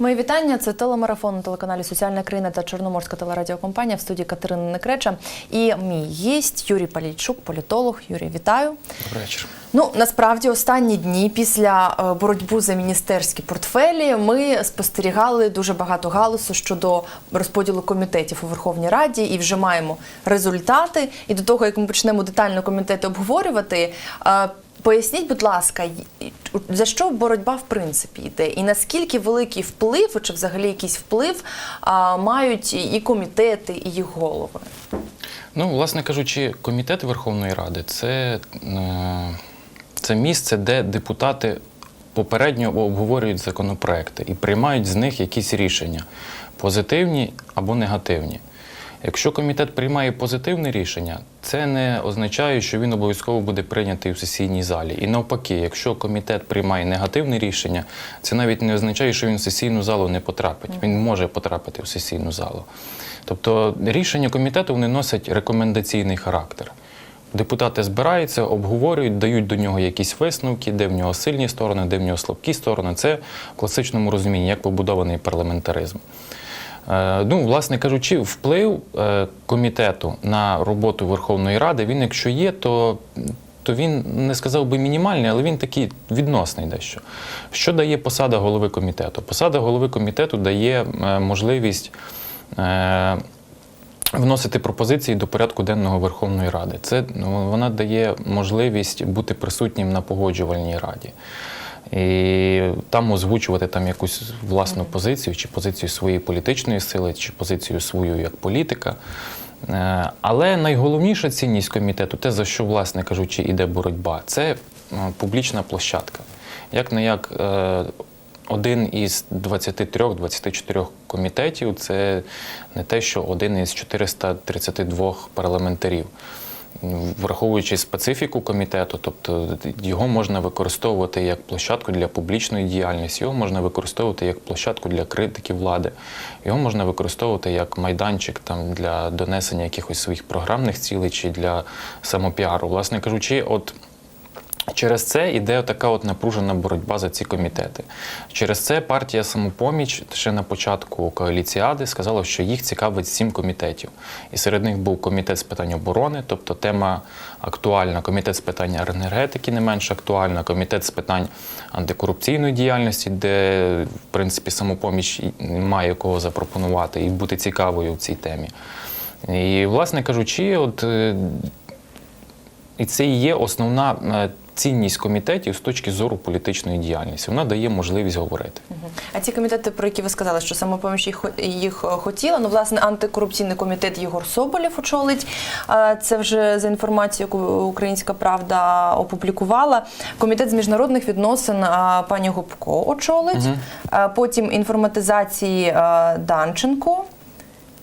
Мої вітання. Це телемарафон на телеканалі Соціальна країна та Чорноморська телерадіокомпанія в студії Катерини Некреча. І мій гість Юрій Палійчук, політолог. Юрій, вітаю. Добрий вечір. Ну насправді останні дні після е, боротьби за міністерські портфелі ми спостерігали дуже багато галасу щодо розподілу комітетів у Верховній Раді і вже маємо результати. І до того як ми почнемо детально комітети обговорювати. Поясніть, будь ласка, за що боротьба в принципі йде, і наскільки великий вплив, чи взагалі якийсь вплив а, мають і комітети, і їх голови? Ну, власне кажучи, комітет Верховної Ради це, е, це місце, де депутати попередньо обговорюють законопроекти і приймають з них якісь рішення, позитивні або негативні. Якщо комітет приймає позитивне рішення, це не означає, що він обов'язково буде прийнятий у сесійній залі. І навпаки, якщо комітет приймає негативне рішення, це навіть не означає, що він в сесійну залу не потрапить. Він може потрапити в сесійну залу. Тобто рішення комітету вони носять рекомендаційний характер. Депутати збираються, обговорюють, дають до нього якісь висновки, де в нього сильні сторони, де в нього слабкі сторони. Це в класичному розумінні, як побудований парламентаризм. Е, Ну, власне кажучи, вплив е, комітету на роботу Верховної Ради, він, якщо є, то, то він не сказав би мінімальний, але він такий відносний дещо. Що дає посада голови комітету? Посада голови комітету дає е, можливість. Вносити пропозиції до порядку денного Верховної Ради. Це ну, вона дає можливість бути присутнім на погоджувальній раді. І там озвучувати там якусь власну позицію, чи позицію своєї політичної сили, чи позицію свою як політика. Е, Але найголовніша цінність комітету, те, за що, власне кажучи, іде боротьба, це е, публічна площадка. Як не як е, один із 23-24 комітетів це не те, що один із 432 парламентарів. Враховуючи специфіку комітету, тобто його можна використовувати як площадку для публічної діяльності, його можна використовувати як площадку для критики влади, його можна використовувати як майданчик там, для донесення якихось своїх програмних цілей чи для самопіару. Власне кажучи, от Через це іде така от напружена боротьба за ці комітети. Через це партія самопоміч ще на початку коаліціади сказала, що їх цікавить сім комітетів. І серед них був комітет з питань оборони, тобто тема актуальна, комітет з питань енергетики не менш актуальна, комітет з питань антикорупційної діяльності, де в принципі самопоміч має кого запропонувати і бути цікавою в цій темі. І, власне кажучи, от е, і це і є основна е, цінність комітетів з точки зору політичної діяльності. Вона дає можливість говорити. А ці комітети, про які ви сказали, що самопоміч їх, їх е, хотіла, ну власне антикорупційний комітет Єгор Соболєв очолить. Це вже за інформацією, яку Українська Правда опублікувала. Комітет з міжнародних відносин пані Губко очолить. А, Потім інформатизації Данченко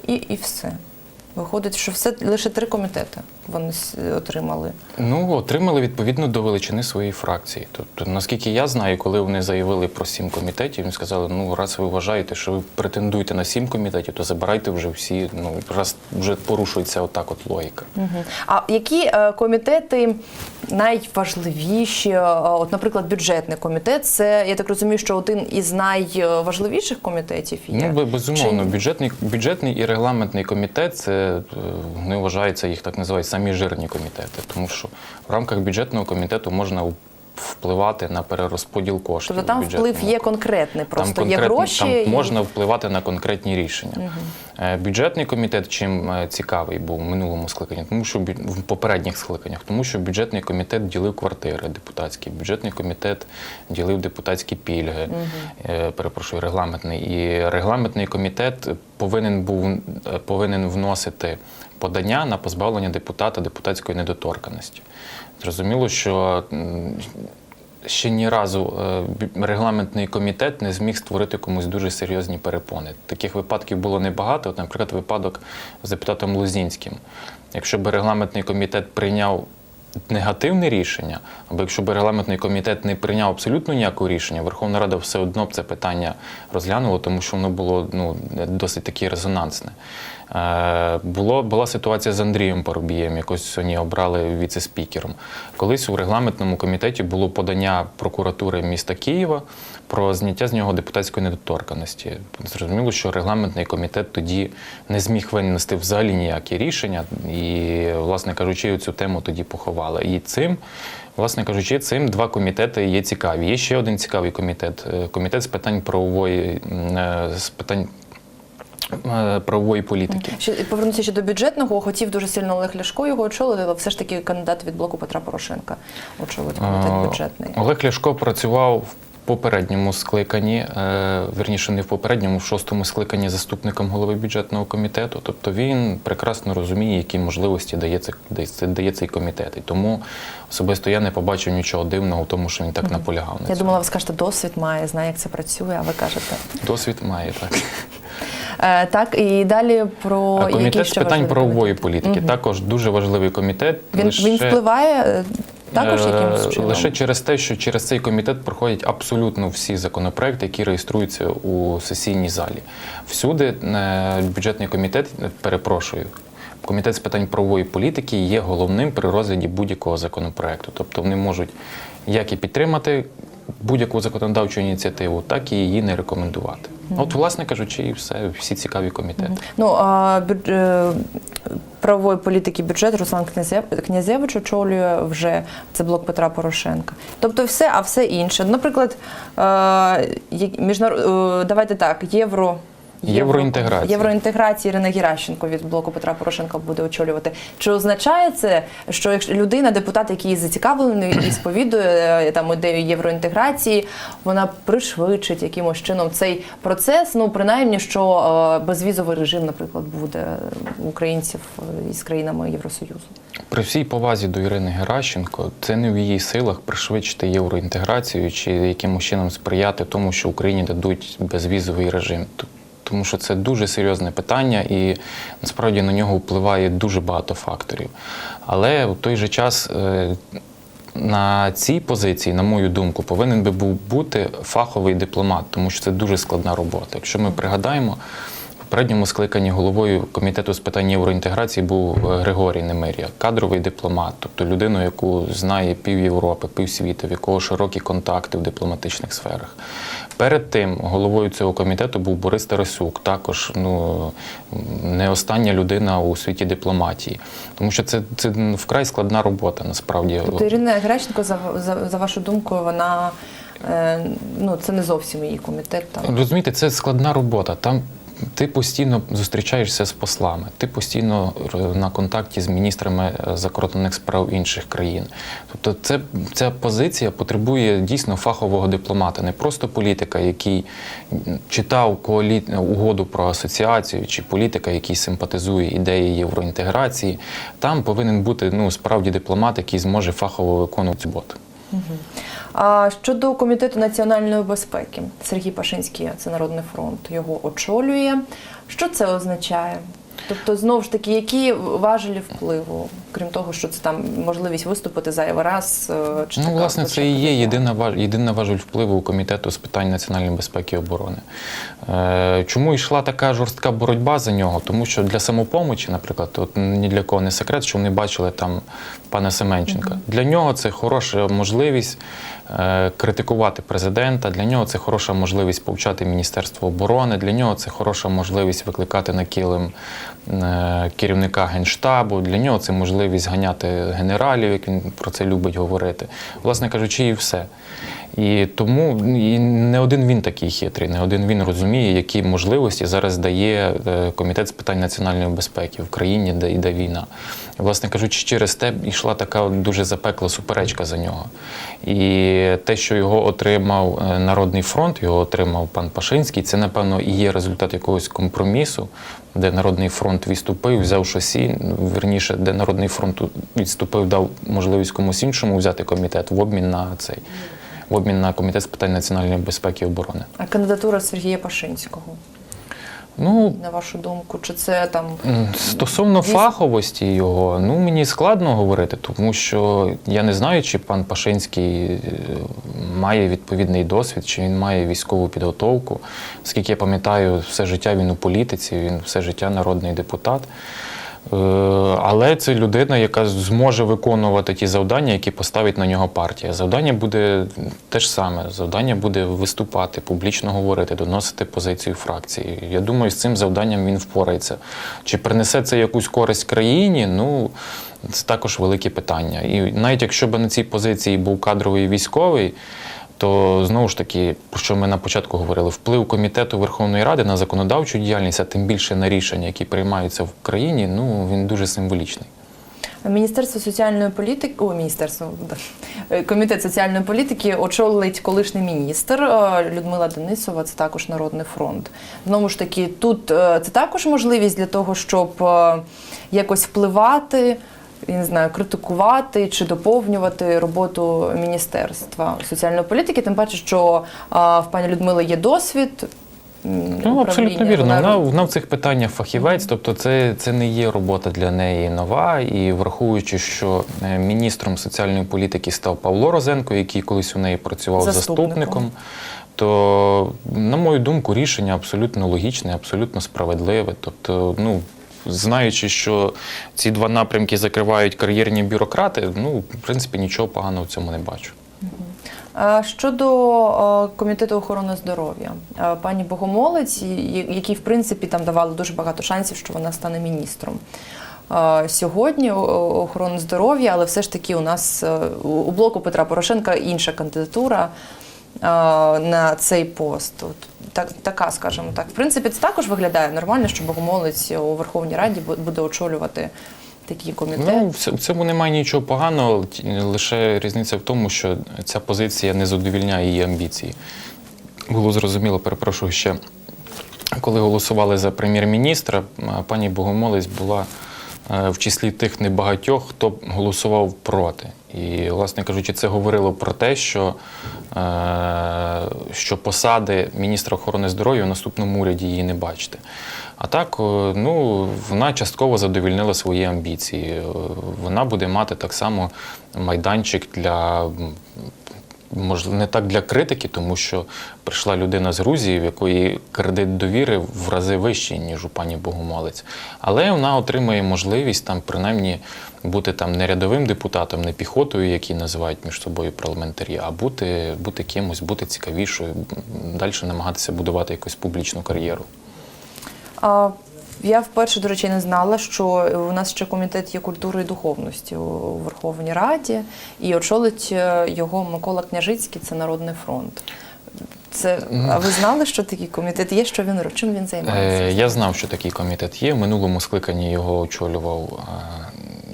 і, і все. Виходить, що все лише три комітети вони отримали. Ну, отримали відповідно до величини своєї фракції. Тобто, наскільки я знаю, коли вони заявили про сім комітетів, вони сказали: ну, раз ви вважаєте, що ви претендуєте на сім комітетів, то забирайте вже всі. Ну, раз вже порушується отак от логіка. Мгм. А які е, комітети найважливіші? Е, От, наприклад, бюджетний комітет, це я так розумію, що один із найважливіших комітетів є. Ну, безумовно, Чи- бюджетний, бюджетний і регламентний комітет це е, вони вважаються, їх так називають самі жирні комітети, тому що в рамках бюджетного комітету можна впливати на перерозподіл коштів. Тобто там вплив є конкретний, просто там є гроші. Там і- можна впливати на конкретні рішення. Е, Бюджетний комітет чим е, цікавий був в минулому скликанні, тому що в попередніх скликаннях, тому що бюджетний комітет ділив квартири депутатські, бюджетний комітет ділив депутатські пільги. Е, Перепрошую, регламентний. І регламентний комітет повинен був повинен вносити подання на позбавлення депутата депутатської недоторканості. Зрозуміло, що ще ні разу е, регламентний комітет не зміг створити комусь дуже серйозні перепони. Таких випадків було небагато. От, наприклад, випадок з депутатом Лузінським. Якщо б регламентний комітет прийняв негативне рішення, або якщо б регламентний комітет не прийняв абсолютно ніякого рішення, Верховна Рада все одно б це питання розглянула, тому що воно було ну, досить таки резонансне. Е, було, була ситуація з Андрієм Парубієм, якось сьогодні обрали віце-спікером. Колись у регламентному комітеті було подання прокуратури міста Києва про зняття з нього депутатської недоторканості. Зрозуміло, що регламентний комітет тоді не зміг винести взагалі ніякі рішення, і, власне кажучи, цю тему тоді поховали. І цим, власне кажучи, цим два комітети є цікаві. Є ще один цікавий комітет е, комітет з питань правової е, з питань. Е, Правової політики. Повернутися ще до бюджетного, хотів дуже сильно Олег Ляшко його очолити, але все ж таки кандидат від блоку Петра Порошенка очолить комітет Е, бюджетний. Олег Ляшко працював в попередньому скликанні, е, вірніше, не в попередньому, в шостому скликанні заступником голови бюджетного комітету. Тобто він прекрасно розуміє, які можливості дає, це, дає- цей комітет. І тому особисто я не побачив нічого дивного в тому, що він так наполягав на Я думала, ви скажете, досвід має, знає, як це працює, а ви кажете. Досвід має так. Е, так, і далі про А які комітет з питань правової політики також дуже важливий комітет. Він, Лише- він впливає е, також Е, якимось чином? Лише через те, що через цей комітет проходять абсолютно всі законопроекти, які реєструються у сесійній залі. Всюди бюджетний комітет, перепрошую. Комітет з питань правової політики є головним при розгляді будь-якого законопроекту. Тобто вони можуть як і підтримати будь-яку законодавчу ініціативу, так і її не рекомендувати. От, власне кажучи, і все, всі цікаві комітети. Ну, а бюдж- е, правової політики бюджет Руслан Князев- Князевич очолює вже це блок Петра Порошенка. Тобто все, а все інше. Наприклад, е, як- міжнар... е, давайте так, євро. Євроінтеграція. Євроінтеграція Ірина Геращенко від блоку Петра Порошенка буде очолювати. Чи означає це, що якщо людина, депутат, який зацікавлений і сповідує е, там ідею євроінтеграції, вона пришвидшить якимось чином цей процес? Ну принаймні, що е, безвізовий режим, наприклад, буде українців е, із країнами Євросоюзу. При всій повазі до Ірини Геращенко, це не в її силах пришвидшити євроінтеграцію чи якимось чином сприяти тому, що Україні дадуть безвізовий режим. Тому що це дуже серйозне питання, і насправді на нього впливає дуже багато факторів. Але в той же час е, на цій позиції, на мою думку, повинен би був бути фаховий дипломат, тому що це дуже складна робота. Якщо ми пригадаємо, в попередньому скликанні головою комітету з питань євроінтеграції був е, Григорій Немиря, кадровий дипломат, тобто людину, яку знає пів Європи, пів світу, в якого широкі контакти в дипломатичних сферах. Перед тим головою цього комітету був Борис Тарасюк, також ну, не остання людина у світі дипломатії. Тому що це, це вкрай складна робота насправді. Тобто Ірина Греченко, за, за, за вашу думку, вона е, ну це не зовсім її комітет. Там. Розумієте, це складна робота. Там ти постійно зустрічаєшся з послами, ти постійно е, на контакті з міністрами е, закордонних справ інших країн. Тобто, це, ця позиція потребує дійсно фахового дипломата, не просто політика, який читав коалі... угоду про асоціацію, чи політика, який симпатизує ідеї євроінтеграції. Там повинен бути ну, справді дипломат, який зможе фахово виконувати цю А щодо комітету національної безпеки, Сергій Пашинський, це Народний фронт, його очолює. Що це означає? Тобто, знову ж таки, які важелі впливу, крім того, що це там можливість виступити зайвий раз? е, Чи Ну, власне, це і є єдина єдина важель впливу у комітету з питань національної безпеки і оборони. Е, чому йшла така жорстка боротьба за нього? Тому що для самопомочі, наприклад, от ні для кого не секрет, що вони бачили там пана Семенченка. Для нього це хороша можливість е, критикувати президента. Для нього це хороша можливість повчати Міністерство оборони. Для нього це хороша можливість викликати на килим керівника генштабу. Для нього це можливість ганяти генералів, як він про це любить говорити. Власне кажучи, і все. І тому і не один він такий хитрий, не один він розуміє, які можливості зараз дає е, комітет з питань національної безпеки в країні, де йде війна. І, власне кажучи, через те йшла така дуже запекла суперечка за нього. І те, що його отримав е, Народний фронт, його отримав пан Пашинський, це, напевно, і є результат якогось компромісу, де Народний фронт відступив, взяв шосі, верніше, де Народний фронт відступив, дав можливість комусь іншому взяти комітет в обмін на цей. В обмін на комітет з питань національної безпеки і оборони. А кандидатура Сергія Пашинського. Ну, на вашу думку? Чи це там Стосовно Дійсно. фаховості його, ну мені складно говорити, тому що я не знаю, чи пан Пашинський е, має відповідний досвід, чи він має військову підготовку. Оскільки я пам'ятаю, все життя він у політиці, він все життя народний депутат. Е, Але це людина, яка зможе виконувати ті завдання, які поставить на нього партія. Завдання буде те ж саме. Завдання буде виступати, публічно говорити, доносити позицію фракції. Я думаю, з цим завданням він впорається. Чи принесе це якусь користь країні? Ну це також велике питання. І навіть якщо б на цій позиції був кадровий військовий. То знову ж таки, про що ми на початку говорили, вплив комітету Верховної Ради на законодавчу діяльність, а тим більше на рішення, які приймаються в країні, ну він дуже символічний. Міністерство соціальної політики, о, міністерство комітет соціальної політики очолить колишній міністр е, Людмила Денисова. Це також Народний фронт. Знову ж таки, тут е, це також можливість для того, щоб е, якось впливати. Я не знаю, критикувати чи доповнювати роботу міністерства соціальної політики, тим паче, що а, в пані Людмили є досвід. Ну, абсолютно вірно. Вона- Вона, в цих питаннях фахівець, тобто це, це не є робота для неї нова. І враховуючи, що е, міністром соціальної політики став Павло Розенко, який колись у неї працював Заступником. заступником, то, на мою думку, рішення абсолютно логічне, абсолютно справедливе. Тобто, ну. Знаючи, що ці два напрямки закривають кар'єрні бюрократи, ну, в принципі, нічого поганого в цьому не бачу. Щодо комітету охорони здоров'я, пані Богомолець, якій в принципі там давали дуже багато шансів, що вона стане міністром. Сьогодні охорони здоров'я, але все ж таки у нас е, у блоку Петра Порошенка інша кандидатура на цей пост. Так, така, скажімо так. В принципі, це також виглядає нормально, що Богомолець у Верховній Раді буде очолювати такий комітет. Ну, в цьому немає нічого поганого, лише різниця в тому, що ця позиція не задовільняє її амбіції. Було зрозуміло, перепрошую ще. Коли голосували за прем'єр-міністра, пані Богомолець була в числі тих небагатьох, хто голосував проти. І, власне кажучи, це говорило про те, що, е, що посади міністра охорони здоров'я в наступному уряді її не бачите. А так, е, ну, вона частково задовільнила свої амбіції. Е, Вона буде мати так само майданчик для. Можливо, не так для критики, тому що прийшла людина з Грузії, в якої кредит довіри в рази вищий, ніж у пані Богомолець. Але вона отримає можливість там принаймні бути там не рядовим депутатом, не піхотою, які називають між собою парламентарі, а бути, бути кимось, бути цікавішою, далі намагатися будувати якусь публічну кар'єру. Я вперше, до речі, не знала, що у нас ще комітет є культури і духовності у Верховній Раді, і очолить е, його Микола Княжицький, це Народний фронт. Це, а ви знали, що такий комітет є? Що він чим він займається? Е, я знав, що такий комітет є. В минулому скликанні його очолював е,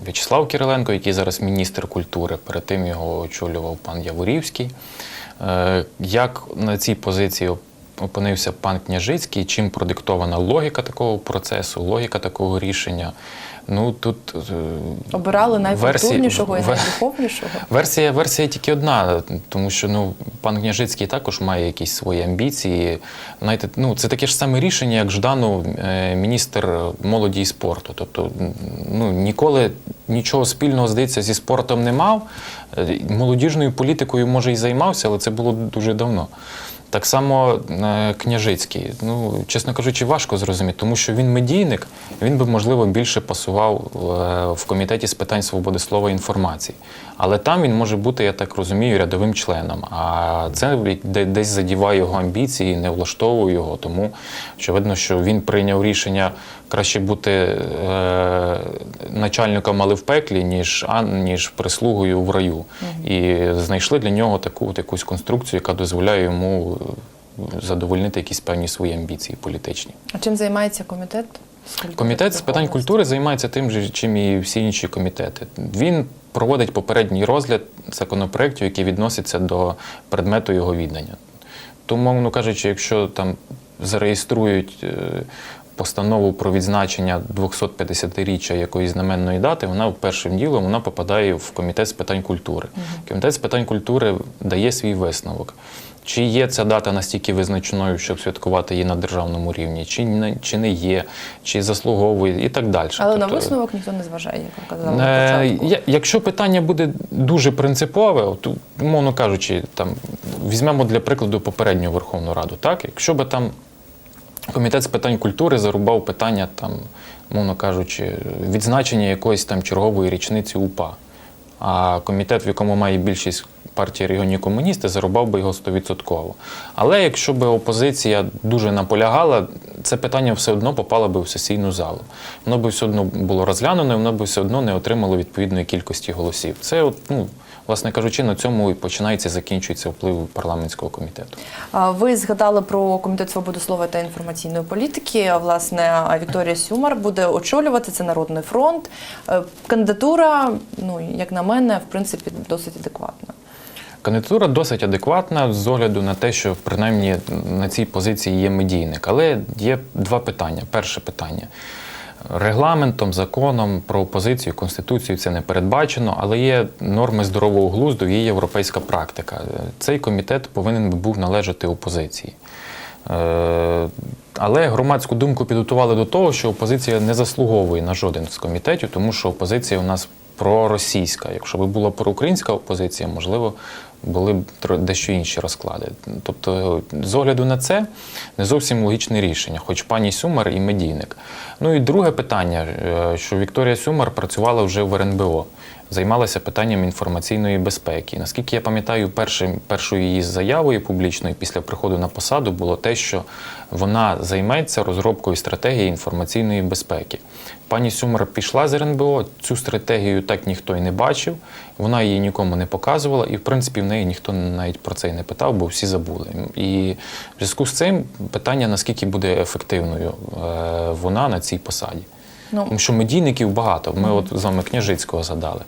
В'ячеслав Кириленко, який зараз міністр культури. Перед тим його очолював пан Яворівський. Е, Як на цій позиції опинився пан Княжицький, чим продиктована логіка такого процесу, логіка такого рішення? Ну тут е, Обирали найкультурнішого і найдуховнішого. Версія, версія тільки одна, тому що ну, пан Княжицький також має якісь свої амбіції. Знаєте, ну, це таке ж саме рішення, як Жданов, е, міністр молоді і спорту. Тобто ну, ніколи нічого спільного, здається, зі спортом не мав. Е, Молодіжною політикою, може, і займався, але це було дуже давно. Так само е, Княжицький. Ну, чесно кажучи, важко зрозуміти, тому що він медійник, він би, можливо, більше пасував е, в комітеті з питань свободи слова і інформації. Але там він може бути, я так розумію, рядовим членом. А це десь задіває його амбіції, не влаштовує його. Тому очевидно, що він прийняв рішення краще бути е, начальником, але в пеклі, ніж, а, ніж прислугою в раю. І знайшли для нього таку от якусь конструкцію, яка дозволяє йому е, задовольнити якісь певні свої амбіції політичні. А чим займається комітет? культури Комітет з питань культури займається тим же, чим і всі інші комітети. Він проводить попередній розгляд законопроєктів, які відносяться до предмету його віддання. Тому, мовно кажучи, якщо там зареєструють е, постанову про відзначення 250-річчя якоїсь знаменної дати, вона першим ділом вона попадає в комітет з питань культури. Комітет з питань культури дає свій висновок. Чи є ця дата настільки визначеною, щоб святкувати її на державному рівні, чи не, чи не є, чи заслуговує і так далі. Але на Тобто, висновок ніхто не зважає, як ви казали на Е, початку. я- Якщо питання буде дуже принципове, то, умовно кажучи, там візьмемо для прикладу попередню Верховну Раду. Так? Якщо би там комітет з питань культури зарубав питання, там, мовно кажучи, відзначення якоїсь там чергової річниці УПА, а комітет, в якому має більшість партії регіонні комуністи, зарубав би його 100%. Але якщо б опозиція дуже наполягала, це питання все одно попало би в сесійну залу. Воно би все одно було розглянено, і воно би все одно не отримало відповідної кількості голосів. Це, от, ну, власне кажучи, на цьому і починається і закінчується вплив парламентського комітету. Ви згадали про комітет свободи слова та інформаційної політики. Власне, Вікторія Сюмар буде очолювати це Народний фронт. Е, Кандидатура, ну як на мене, в принципі, досить адекватна. Кандидатура досить адекватна з огляду на те, що принаймні на цій позиції є медійник. Але є два питання. Перше питання. Регламентом, законом про опозицію, конституцію це не передбачено, але є норми здорового глузду, є європейська практика. Цей комітет повинен був належати опозиції. Е, Але громадську думку підготували до того, що опозиція не заслуговує на жоден з комітетів, тому що опозиція у нас проросійська. Якщо б була проукраїнська опозиція, можливо, були б дещо інші розклади. Тобто, з огляду на це не зовсім логічне рішення, хоч пані Сюмар і медійник. Ну і друге питання, е, що Вікторія Сюмар працювала вже в РНБО, займалася питанням інформаційної безпеки. Наскільки я пам'ятаю, першою її заявою публічною після приходу на посаду було те, що вона займеться розробкою стратегії інформаційної безпеки. Пані Сюмар пішла з РНБО, цю стратегію так ніхто і не бачив, вона її нікому не показувала, і в принципі в неї ніхто навіть про це і не питав, бо всі забули. І в зв'язку з цим питання, наскільки буде ефективною е, вона на цій посаді. Ну Тому що медійників багато. Ми от з вами Княжицького згадали,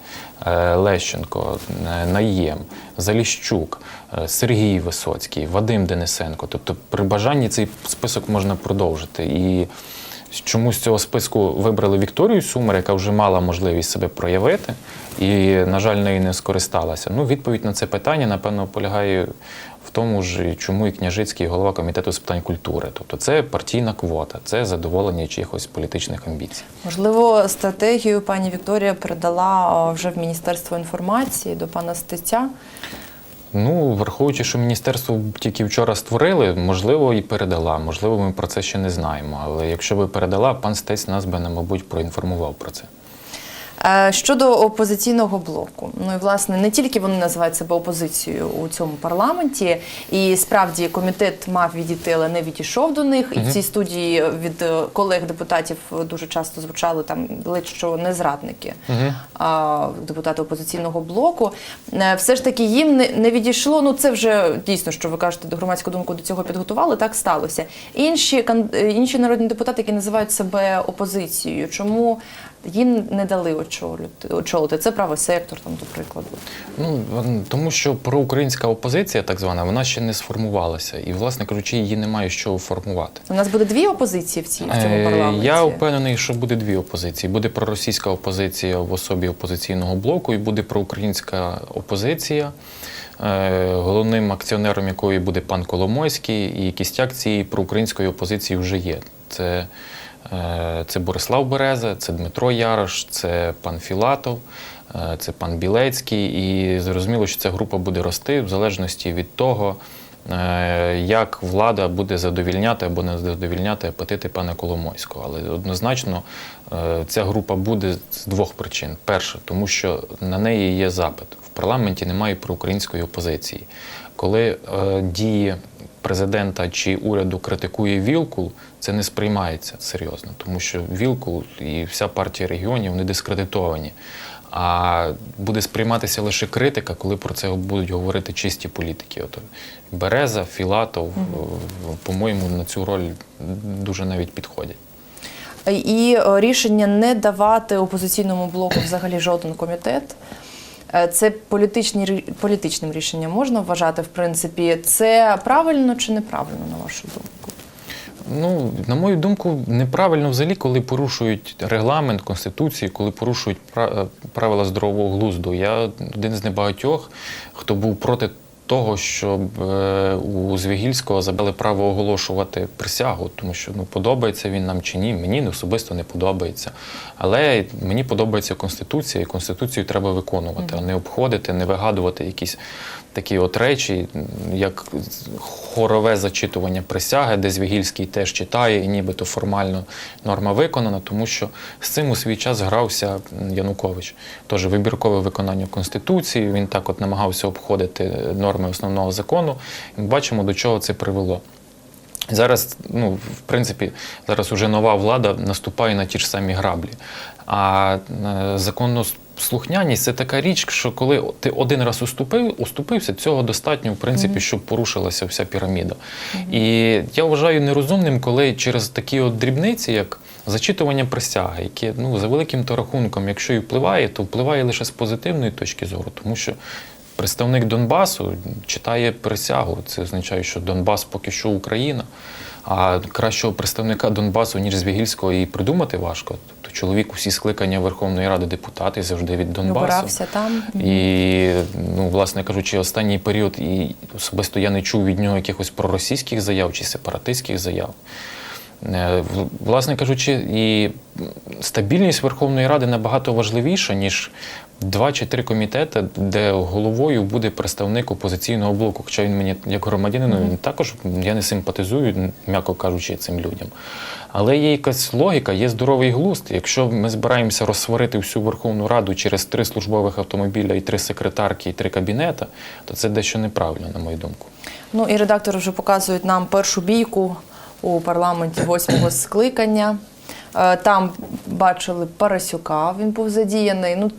Е, Лещенко, е, Наєм, Заліщук, Сергій Висоцький, Вадим Денисенко. Тобто, при бажанні цей список можна продовжити. І чому з цього списку вибрали Вікторію Сумер, яка вже мала можливість себе проявити, і, на жаль, нею не скористалася. Ну, відповідь на це питання, напевно, полягає в тому ж, чому і Княжицький, і голова комітету з питань культури. Тобто це партійна квота, це задоволення чиїхось політичних амбіцій. можливо, стратегію пані Вікторія передала вже в Міністерство інформації до пана Стеця. Ну, враховуючи, що міністерство тільки вчора створили, можливо, і передала. Можливо, ми про це ще не знаємо. Але якщо би передала, пан Стець нас би, мабуть, проінформував про це. Е, Щодо опозиційного блоку, ну і власне не тільки вони називають себе опозицією у цьому парламенті, і справді комітет мав відійти, але не відійшов до них. І в цій студії від колег-депутатів дуже часто звучали там ледь що не зрадники а, депутати опозиційного блоку. Е, Все ж таки їм не, відійшло. Ну це вже дійсно, що ви кажете, до громадську думку до цього підготували. Так сталося. Інші е, інші народні депутати, які називають себе опозицією, чому їм не дали очолити, очолити? Це правий сектор, там, до прикладу. Ну тому що проукраїнська опозиція, так звана, вона ще не сформувалася, і, власне кажучи, її немає чого формувати. У нас буде дві опозиції в, цій, в цьому Е, парламенті. Я впевнений, що буде дві опозиції. Буде проросійська опозиція в особі опозиційного блоку, і буде проукраїнська опозиція, е, головним акціонером якої буде пан Коломойський, і кістяк цієї проукраїнської опозиції вже є. Це, це Борислав Береза, це Дмитро Ярош, це пан Філатов. е, Це пан Білецький, і зрозуміло, що ця група буде рости в залежності від того, е, як влада буде задовільняти або не задовільняти апетити пана Коломойського. Але однозначно е, ця група буде з двох причин: перше, тому що на неї є запит. В парламенті немає проукраїнської опозиції. Коли е, дії президента чи уряду критикує Вілкул, це не сприймається серйозно, тому що Вілкул і вся партія регіонів вони дискредитовані. А буде сприйматися лише критика, коли про це будуть говорити чисті політики. От Береза, Філатов, е, по-моєму, на цю роль дуже навіть підходять. І е, рішення не давати опозиційному блоку взагалі жоден комітет. Е, Це політичні, політичним рішенням можна вважати, в принципі. Це правильно чи неправильно, на вашу думку? Ну, на мою думку, неправильно взагалі, коли порушують регламент, конституцію, коли порушують е, правила здорового глузду. Я один з небагатьох, хто був проти того, щоб е, у Звігільського забрали право оголошувати присягу, тому що ну подобається він нам чи ні. Мені особисто не подобається. Але мені подобається конституція, і конституцію треба виконувати, а не обходити, не вигадувати якісь такі от речі, як хорове зачитування присяги, де Звігільський теж читає, і нібито формально норма виконана, тому що з цим у свій час грався Янукович. Тож вибіркове виконання Конституції, він так от намагався обходити норми основного закону. Ми бачимо, до чого це привело. Зараз, ну, в принципі, зараз уже нова влада наступає на ті ж самі граблі. А е, законослухняність це така річ, що коли ти один раз уступив, уступився, цього достатньо, в принципі, щоб порушилася вся піраміда. І я вважаю нерозумним, коли через такі от дрібниці, як зачитування присяги, яке ну, за великим то рахунком, якщо і впливає, то впливає лише з позитивної точки зору, тому що представник Донбасу читає присягу. Це означає, що Донбас поки що Україна. А кращого представника Донбасу, ніж Звігільського, і придумати важко. Тобто чоловік усі скликання Верховної Ради депутатів завжди від Донбасу. Обирався там. І, ну, власне кажучи, останній період, і особисто я не чув від нього якихось проросійських заяв чи сепаратистських заяв. Е, Власне кажучи, і стабільність Верховної Ради набагато важливіша, ніж два чи три комітети, де головою буде представник опозиційного блоку. Хоча він мені, як громадянину, він також я не симпатизую, м'яко кажучи, цим людям. Але є якась логіка, є здоровий глузд. Якщо ми збираємося розсварити всю Верховну Раду через три службових автомобіля і три секретарки, і три кабінета, то це дещо неправильно, на мою думку. Ну і редактори вже показують нам першу бійку у парламенті восьмого скликання. Е, Там бачили Парасюка, він був задіяний. Ну,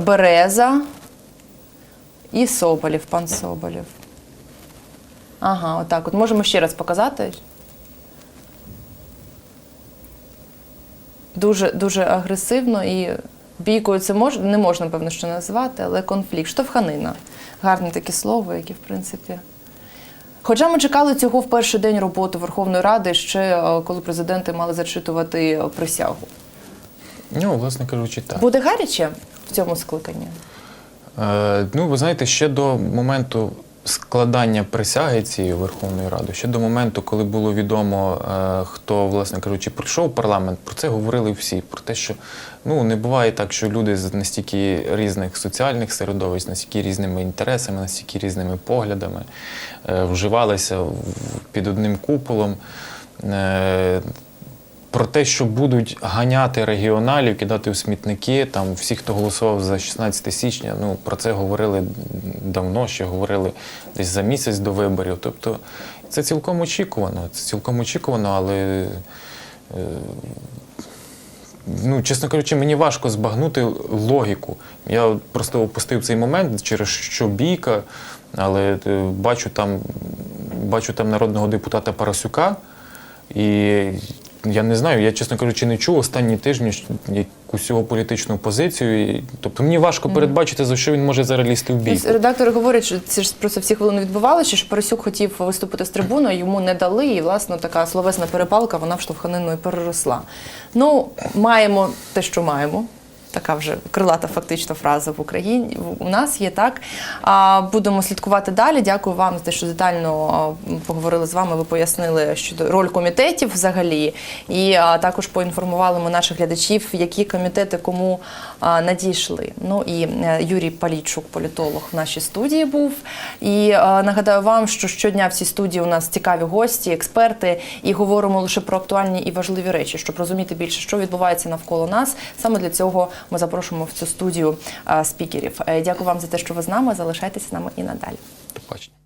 Береза і Соболєв, пан Соболєв. Ага, отак. От можемо ще раз показати. Дуже, дуже агресивно і бійкою це мож, не можна, певно, що назвати, але конфлікт. Штовханина. Гарне таке слово, яке, в принципі. Хоча ми чекали цього в перший день роботи Верховної Ради, ще е, коли президенти мали зачитувати е, присягу. Ну, власне кажучи, так. Буде гаряче в цьому скликанні? Е, ну, ви знаєте, ще до моменту складання присяги цієї Верховної Ради, ще до моменту, коли було відомо, е, хто, власне кажучи, прийшов парламент, про це говорили всі. Про те, що ну, не буває так, що люди з настільки різних соціальних середовищ, настільки різними інтересами, настільки різними поглядами е, вживалися під одним куполом. Про те, що будуть ганяти регіоналів, кидати у смітники, там всі, хто голосував за 16 січня, ну про це говорили давно, ще говорили десь за місяць до виборів. Тобто це цілком очікувано. Це цілком очікувано, але. е, Ну, чесно кажучи, мені важко збагнути логіку. Я просто опустив цей момент, через що бійка, але е, бачу там, бачу там народного депутата Парасюка, і я не знаю, я, чесно кажучи, не чув останні тижні якусь його політичну позицію. І, тобто мені важко передбачити, за що він може зараз лізти в бій. Редактор Редактори говорять, що це ж просто всі хвилини відбувалося, що Парасюк хотів виступити з трибуною, йому не дали, і власне така словесна перепалка, вона в штовханину і переросла. Ну, маємо те, що маємо. Така вже крилата фактично фраза в Україні у нас є так. Будемо слідкувати далі. Дякую вам за те, що детально поговорили з вами. Ви пояснили щодо роль комітетів взагалі, і також поінформували ми наших глядачів, які комітети кому надійшли. Ну і е, Юрій Палійчук, політолог, в нашій студії був. І нагадаю вам, що щодня в цій студії у нас цікаві гості, експерти, і говоримо лише про актуальні і важливі речі, щоб розуміти більше, що відбувається навколо нас. Саме для цього ми запрошуємо в цю студію е, спікерів. Е, Дякую вам за те, що ви з нами. Залишайтеся з нами і надалі. До побачення.